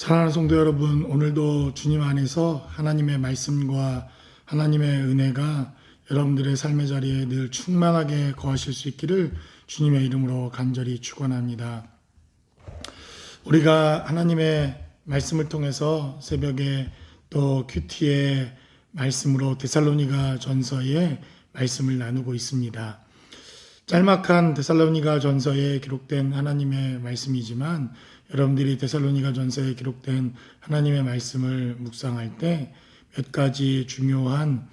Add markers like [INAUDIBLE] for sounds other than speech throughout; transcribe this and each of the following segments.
사랑하는 성도 여러분, 오늘도 주님 안에서 하나님의 말씀과 하나님의 은혜가 여러분들의 삶의 자리에 늘 충만하게 거하실 수 있기를 주님의 이름으로 간절히 축원합니다. 우리가 하나님의 말씀을 통해서 새벽에 또 큐티의 말씀으로 데살로니가 전서의 말씀을 나누고 있습니다. 짤막한 데살로니가 전서에 기록된 하나님의 말씀이지만 여러분들이 데살로니가 전서에 기록된 하나님의 말씀을 묵상할 때 몇 가지 중요한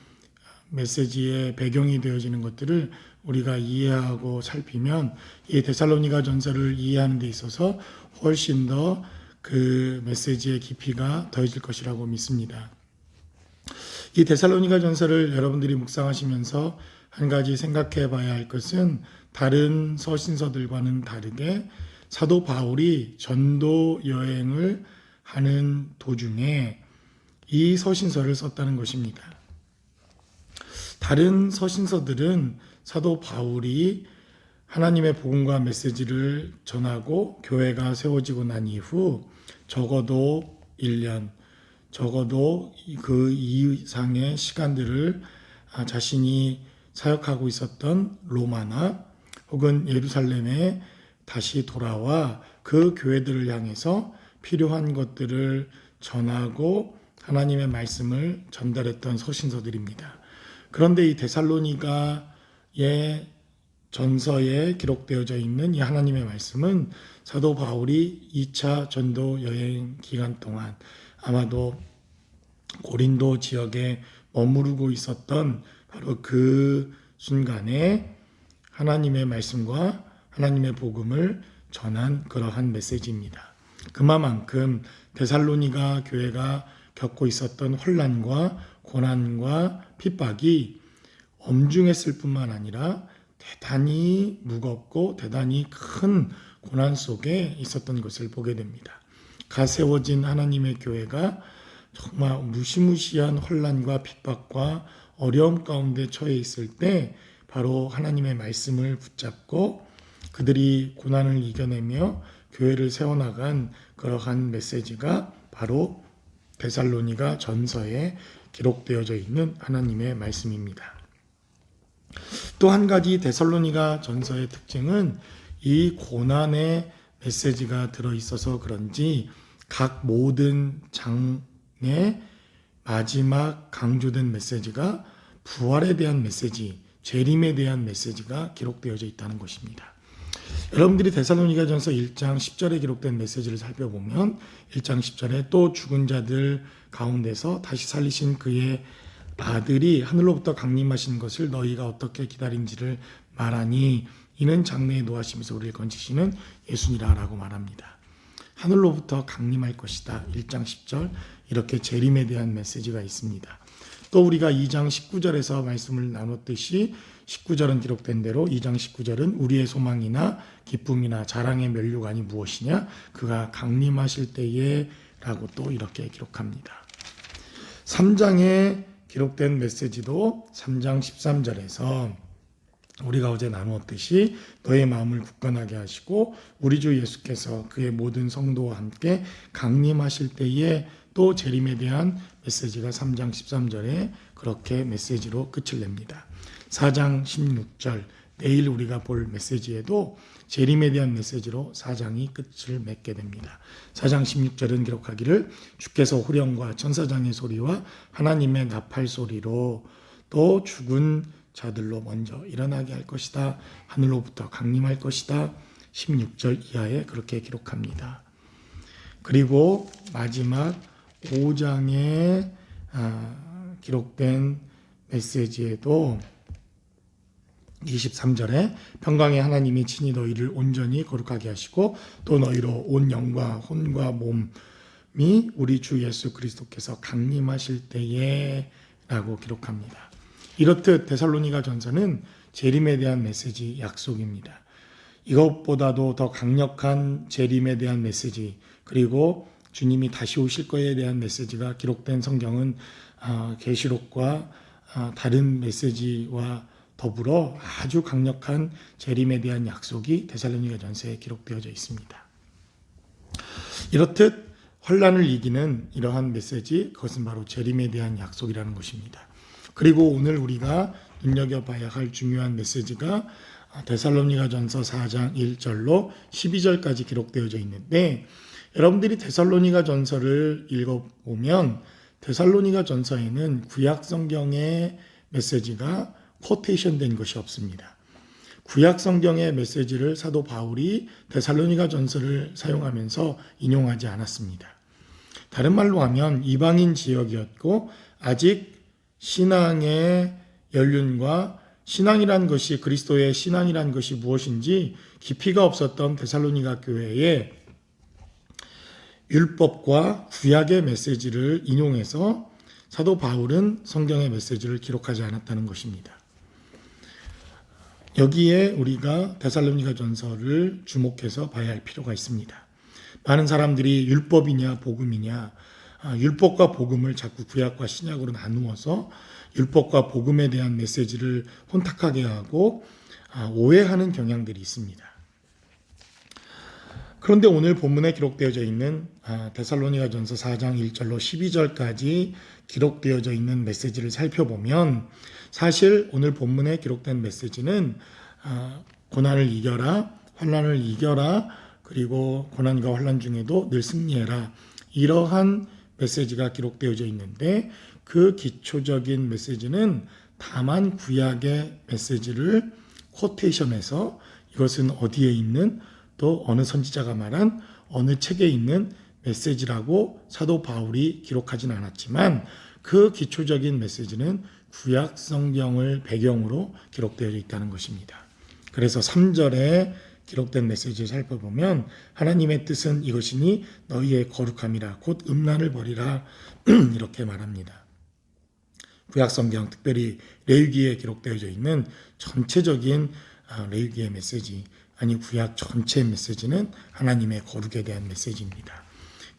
메시지의 배경이 되어지는 것들을 우리가 이해하고 살피면 이 데살로니가 전서를 이해하는 데 있어서 훨씬 더 그 메시지의 깊이가 더해질 것이라고 믿습니다. 이 데살로니가 전서를 여러분들이 묵상하시면서 한 가지 생각해 봐야 할 것은 다른 서신서들과는 다르게 사도 바울이 전도 여행을 하는 도중에 이 서신서를 썼다는 것입니다. 다른 서신서들은 사도 바울이 하나님의 복음과 메시지를 전하고 교회가 세워지고 난 이후 적어도 1년, 적어도 그 이상의 시간들을 자신이 사역하고 있었던 로마나 혹은 예루살렘에 다시 돌아와 그 교회들을 향해서 필요한 것들을 전하고 하나님의 말씀을 전달했던 서신서들입니다. 그런데 이 데살로니가의 전서에 기록되어져 있는 이 하나님의 말씀은 사도 바울이 2차 전도 여행 기간 동안 아마도 고린도 지역에 머무르고 있었던 바로 그 순간에 하나님의 말씀과 하나님의 복음을 전한 그러한 메시지입니다. 그만큼 데살로니가 교회가 겪고 있었던 혼란과 고난과 핍박이 엄중했을 뿐만 아니라 대단히 무겁고 대단히 큰 고난 속에 있었던 것을 보게 됩니다. 가 세워진 하나님의 교회가 정말 무시무시한 혼란과 핍박과 어려움 가운데 처해 있을 때 바로 하나님의 말씀을 붙잡고 그들이 고난을 이겨내며 교회를 세워나간 그러한 메시지가 바로 데살로니가 전서에 기록되어져 있는 하나님의 말씀입니다. 또 한 가지 데살로니가 전서의 특징은 이 고난의 메시지가 들어 있어서 그런지 각 모든 장의 마지막 강조된 메시지가 부활에 대한 메시지, 재림에 대한 메시지가 기록되어져 있다는 것입니다. 여러분들이 데살로니가전서 1장 10절에 기록된 메시지를 살펴보면 1장 10절에 또 죽은 자들 가운데서 다시 살리신 그의 아들이 하늘로부터 강림하신 것을 너희가 어떻게 기다린지를 말하니 이는 장래에 노하시면서 우리를 건지시는 예수니라라고 말합니다. 하늘로부터 강림할 것이다. 1장 10절 이렇게 재림에 대한 메시지가 있습니다. 또 우리가 2장 19절에서 말씀을 나눴듯이 19절은 기록된 대로 2장 19절은 우리의 소망이나 기쁨이나 자랑의 면류관이 무엇이냐 그가 강림하실 때에 라고 또 이렇게 기록합니다. 3장에 기록된 메시지도 3장 13절에서 우리가 어제 나누었듯이 너의 마음을 굳건하게 하시고 우리 주 예수께서 그의 모든 성도와 함께 강림하실 때에 또 재림에 대한 메시지가 3장 13절에 그렇게 메시지로 끝을 냅니다. 4장 16절 내일 우리가 볼 메시지에도 재림에 대한 메시지로 4장이 끝을 맺게 됩니다. 4장 16절은 기록하기를 주께서 후령과 천사장의 소리와 하나님의 나팔 소리로 또 죽은 자들로 먼저 일어나게 할 것이다. 하늘로부터 강림할 것이다. 16절 이하에 그렇게 기록합니다. 그리고 마지막 5장에 아, 기록된 메시지에도 23절에 평강의 하나님이 친히 너희를 온전히 거룩하게 하시고 또 너희로 온 영과 혼과 몸이 우리 주 예수 그리스도께서 강림하실 때에 라고 기록합니다. 이렇듯 데살로니가 전서는 재림에 대한 메시지 약속입니다. 이것보다도 더 강력한 재림에 대한 메시지 그리고 주님이 다시 오실 거에 대한 메시지가 기록된 성경은 아, 계시록과 아, 다른 메시지와 더불어 아주 강력한 재림에 대한 약속이 데살로니가 전서에 기록되어져 있습니다. 이렇듯 환란을 이기는 이러한 메시지 그것은 바로 재림에 대한 약속이라는 것입니다. 그리고 오늘 우리가 눈여겨봐야 할 중요한 메시지가 데살로니가 전서 4장 1절로 12절까지 기록되어져 있는데 여러분들이 데살로니가 전서를 읽어보면 데살로니가 전서에는 구약 성경의 메시지가 코테이션 된 것이 없습니다. 구약 성경의 메시지를 사도 바울이 데살로니가 전서를 사용하면서 인용하지 않았습니다. 다른 말로 하면 이방인 지역이었고 아직 신앙의 연륜과 신앙이란 것이 그리스도의 신앙이란 것이 무엇인지 깊이가 없었던 데살로니가 교회에 율법과 구약의 메시지를 인용해서 사도 바울은 성경의 메시지를 기록하지 않았다는 것입니다. 여기에 우리가 데살로니가 전서를 주목해서 봐야 할 필요가 있습니다. 많은 사람들이 율법이냐 복음이냐 아, 율법과 복음을 자꾸 구약과 신약으로 나누어서 율법과 복음에 대한 메시지를 혼탁하게 하고 아, 오해하는 경향들이 있습니다. 그런데 오늘 본문에 기록되어져 있는 아, 데살로니가 전서 4장 1절로 12절까지 기록되어져 있는 메시지를 살펴보면 사실 오늘 본문에 기록된 메시지는 아, 고난을 이겨라, 환란을 이겨라, 그리고 고난과 환란 중에도 늘 승리해라 이러한 메시지가 기록되어져 있는데 그 기초적인 메시지는 다만 구약의 메시지를 코테이션해서 이것은 어디에 있는 또 어느 선지자가 말한 어느 책에 있는 메시지라고 사도 바울이 기록하진 않았지만 그 기초적인 메시지는 구약 성경을 배경으로 기록되어 있다는 것입니다. 그래서 3절에 기록된 메시지를 살펴보면 하나님의 뜻은 이것이니 너희의 거룩함이라 곧 음란을 버리라 [CLEARS THROAT] 이렇게 말합니다. 구약 성경 특별히 레위기에 기록되어져 있는 전체적인 아, 레위기의 메시지 아니 구약 전체 메시지는 하나님의 거룩에 대한 메시지입니다.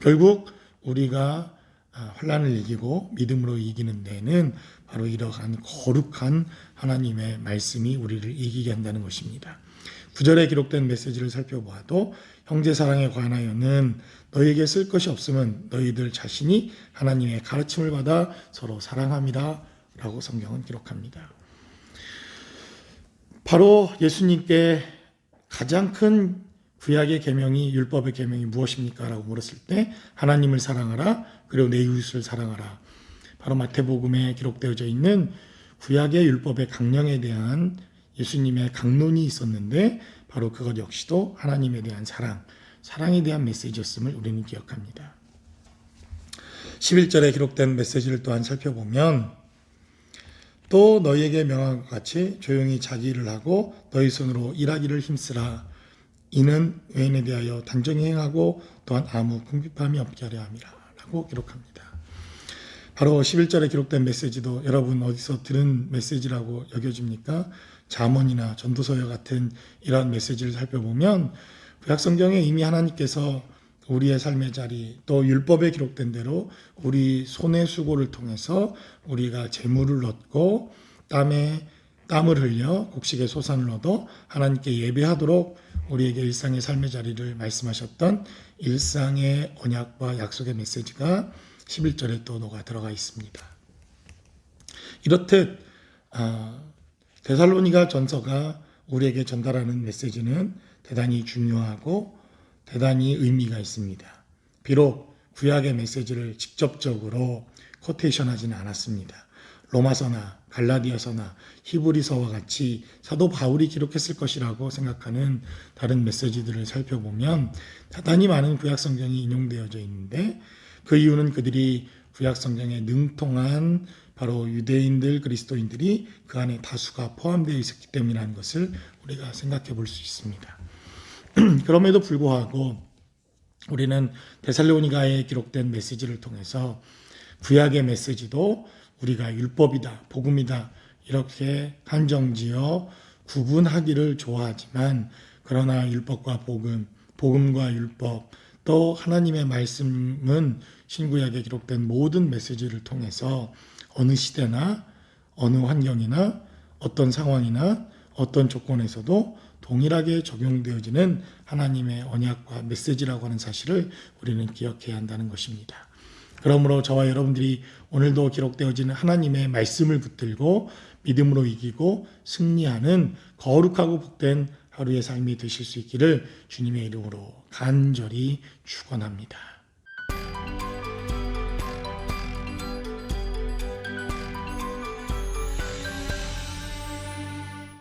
결국 우리가 아, 환란을 이기고 믿음으로 이기는 데는 바로 이러한 거룩한 하나님의 말씀이 우리를 이기게 한다는 것입니다. 구절에 기록된 메시지를 살펴보아도 형제 사랑에 관하여는 너에게 쓸 것이 없으면 너희들 자신이 하나님의 가르침을 받아 서로 사랑함이라 라고 성경은 기록합니다. 바로 예수님께 가장 큰 구약의 계명이 율법의 계명이 무엇입니까? 라고 물었을 때 하나님을 사랑하라 그리고 내 이웃을 사랑하라. 바로 마태복음에 기록되어져 있는 구약의 율법의 강령에 대한 예수님의 강론이 있었는데 바로 그것 역시도 하나님에 대한 사랑, 사랑에 대한 메시지였음을 우리는 기억합니다. 11절에 기록된 메시지를 또한 살펴보면 또 너희에게 명한 것 같이 조용히 자기 일을 하고 너희 손으로 일하기를 힘쓰라. 이는 외인에 대하여 단정히 행하고 또한 아무 궁핍함이 없게 하려 함이라. 라고 기록합니다. 바로 11절에 기록된 메시지도 여러분 어디서 들은 메시지라고 여겨집니까? 자문이나 전도서여 같은 이러한 메시지를 살펴보면 구약 성경에 이미 하나님께서 우리의 삶의 자리 또 율법에 기록된 대로 우리 손의 수고를 통해서 우리가 재물을 얻고 땀에 땀을 흘려 곡식의 소산을 얻어 하나님께 예배하도록 우리에게 일상의 삶의 자리를 말씀하셨던 일상의 언약과 약속의 메시지가 11절에 또 녹아 들어가 있습니다. 이렇듯 아, 데살로니가 전서가 우리에게 전달하는 메시지는 대단히 중요하고 대단히 의미가 있습니다. 비록 구약의 메시지를 직접적으로 코테이션 하지는 않았습니다. 로마서나 갈라디아서나 히브리서와 같이 사도 바울이 기록했을 것이라고 생각하는 다른 메시지들을 살펴보면 대단히 많은 구약 성경이 인용되어져 있는데 그 이유는 그들이 구약 성경에 능통한 바로 유대인들 그리스도인들이 그 안에 다수가 포함되어 있었기 때문이라는 것을 우리가 생각해 볼 수 있습니다. [CLEARS THROAT] 그럼에도 불구하고 우리는 데살로니가에 기록된 메시지를 통해서 구약의 메시지도 우리가 율법이다, 복음이다 이렇게 한정지어 구분하기를 좋아하지만 그러나 율법과 복음, 복음과 율법 또 하나님의 말씀은 신구약에 기록된 모든 메시지를 통해서 어느 시대나 어느 환경이나 어떤 상황이나 어떤 조건에서도 동일하게 적용되어지는 하나님의 언약과 메시지라고 하는 사실을 우리는 기억해야 한다는 것입니다. 그러므로 저와 여러분들이 오늘도 기록되어지는 하나님의 말씀을 붙들고 믿음으로 이기고 승리하는 거룩하고 복된 하루의 삶이 되실 수 있기를 주님의 이름으로 간절히 축원합니다.